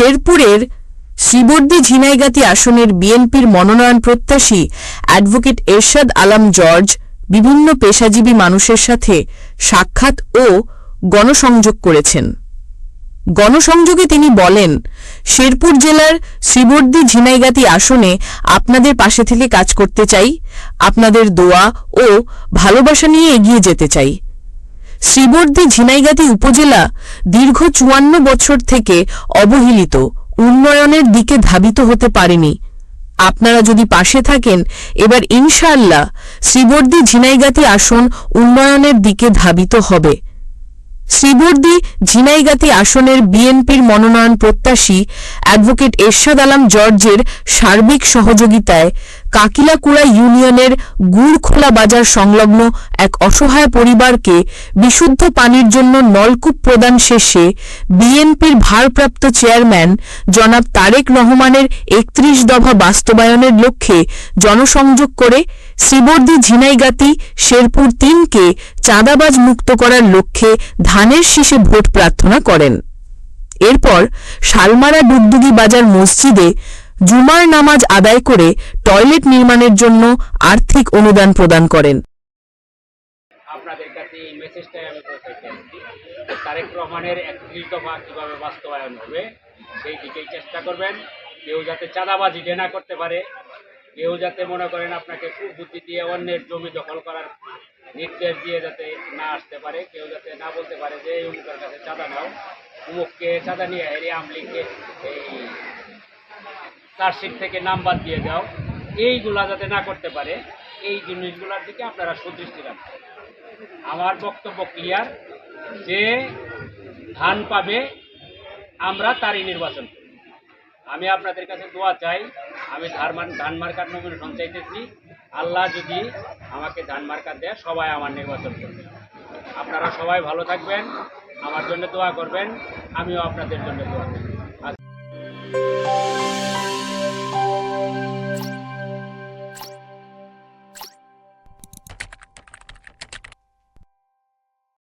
শেরপুরের শ্রীবর্দী ঝিনাইগাতি আসনের বিএনপির মনোনয়ন প্রত্যাশী অ্যাডভোকেট এরশাদ আলম জর্জ বিভিন্ন পেশাজীবী মানুষের সাথে সাক্ষাৎ ও গণসংযোগ করেছেন। গণসংযোগে তিনি বলেন, শেরপুর জেলার শ্রীবর্দী ঝিনাইগাতি আসনে আপনাদের পাশে থেকে কাজ করতে চাই, আপনাদের দোয়া ও ভালোবাসা নিয়ে এগিয়ে যেতে চাই। শ্রীবর্দী ঝিনাইগাতি উপজেলা দীর্ঘ চুয়ান্ন বছর থেকে অবহেলিত, উন্নয়নের দিকে ধাবিত হতে পারেনি। আপনারা যদি পাশে থাকেন, এবার ইনশাআল্লাহ শ্রীবর্দী ঝিনাইগাতি আসন উন্নয়নের দিকে ধাবিত হবে। শ্রীবর্দী ঝিনাইগাতি আসনের বিএনপির মনোনয়ন প্রত্যাশী অ্যাডভোকেট এরশাদ আলম জর্জের সার্বিক সহযোগিতায় কাকিলাকুড়া ইউনিয়নের গুড়খোলা বাজার সংলগ্ন এক অসহায় পরিবারকে বিশুদ্ধ পানির জন্য নলকূপ প্রদান শেষে বিএনপির ভারপ্রাপ্ত চেয়ারম্যান জনাব তারেক রহমানের একত্রিশ দফা বাস্তবায়নের লক্ষ্যে জনসংযোগ করে শ্রীবর্দী ঝিনাইগাতি শেরপুর তিনকে চাঁদাবাজ মুক্ত করার লক্ষ্যে ধানের শীষে ভোট প্রার্থনা করেন। এরপর শালমারা ডুগডুগি বাজার মসজিদে জুমার নামাজ আদায় করে টয়লেট নির্মাণের জন্য আর্থিক অনুদান প্রদান করেন। আপনাদের কাছে এই আমি তারেক রহমানের বাস্তবায়ন হবে, সেই দিকেই চেষ্টা করবেন। কেউ যাতে চাঁদাবাজি না করতে পারে, কেউ যাতে মনে করেন আপনাকে কুবুদ্ধি দিয়ে অন্যের জমি দখল করার নির্দেশ দিয়ে যাতে না আসতে পারে, কেউ যাতে না বলতে পারে যে, এই অমুকের কাছে চাঁদা নাও। অমুককে চাঁদা নিয়ে হেরে আমলিগকে এই চার্জশিট থেকে নাম্বার দিয়ে দাও। এইগুলা যাতে না করতে পারে, এই জিনিসগুলোর দিকে আপনারা সুদৃষ্টি রাখবেন। আমার বক্তব্য ক্লিয়ার যে ধান পাবে, আমরা তারই নির্বাচন। আমি আপনাদের কাছে দোয়া চাই, আমি ধারমান ধান মার্কার নমিনেশন চাইতেছি। আল্লাহ যদি আমাকে ধান মার্কার দেয়, সবাই আমার নির্বাচন করবে। আপনারা সবাই ভালো থাকবেন, আমার জন্য দোয়া করবেন, আমিও আপনাদের জন্য দোয়া করব।